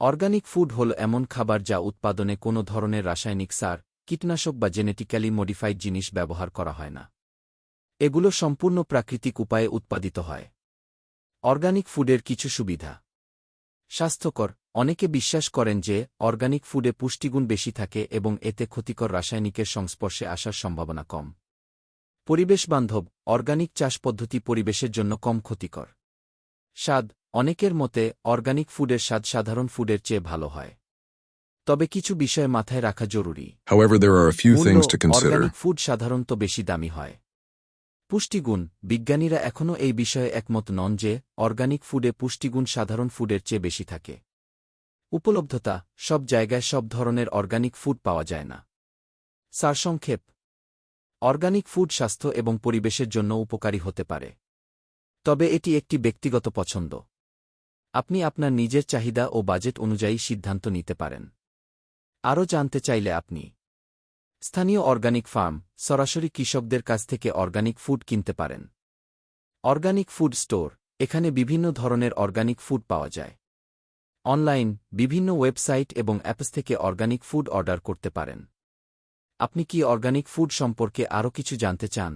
Organic food হল এমন খাবার যা উৎপাদনে কোনো ধরনের রাসায়নিক সার, কীটনাশক বা জেনেটিক্যালি মডিফাইড জিনিস ব্যবহার করা হয় না। এগুলো সম্পূর্ণ প্রাকৃতিক উপায়ে উৎপাদিত হয়। অর্গানিক ফুডের কিছু সুবিধা। স্বাস্থ্যকর, অনেকে বিশ্বাস করেন যে অর্গানিক ফুডে পুষ্টিগুণ বেশি থাকে এবং এতে ক্ষতিকর রাসায়নিকের সংস্পর্শে আসার সম্ভাবনা কম। পরিবেশ বান্ধব অর্গানিক চাষ পদ্ধতি পরিবেশের জন্য কম ক্ষতিকর। স্বাদ অনেকের মতে অর্গানিক ফুডের স্বাদ সাধারণ ফুডের চেয়ে ভালো হয়। তবে কিছু বিষয় মাথায় রাখা জরুরি. অর্গানিক ফুড সাধারণত বেশি দামি হয়। পুষ্টিগুণ বিজ্ঞানীরা এখনও এই বিষয়ে একমত নন যে অর্গানিক ফুডে পুষ্টিগুণ সাধারণ ফুডের চেয়ে বেশি থাকে। উপলব্ধতা সব জায়গায় সব ধরনের অর্গানিক ফুড পাওয়া যায় না। সারসংক্ষেপ অর্গানিক ফুড স্বাস্থ্য এবং পরিবেশের জন্য উপকারী হতে পারে। তবে এটি একটি ব্যক্তিগত পছন্দ। আপনি আপনার নিজের চাহিদা ও বাজেট অনুযায়ী সিদ্ধান্ত নিতে পারেন। আরও জানতে চাইলে আপনি স্থানীয় অর্গানিক ফার্ম, সরাসরি কৃষকদের কাছ থেকে অর্গানিক ফুড কিনতে পারেন। অর্গানিক ফুড স্টোর, এখানে বিভিন্ন ধরনের অর্গানিক ফুড পাওয়া যায়। অনলাইন, বিভিন্ন ওয়েবসাইট এবং অ্যাপস থেকে অর্গানিক ফুড অর্ডার করতে পারেন। আপনি কি অর্গানিক ফুড সম্পর্কে আরও কিছু জানতে চান?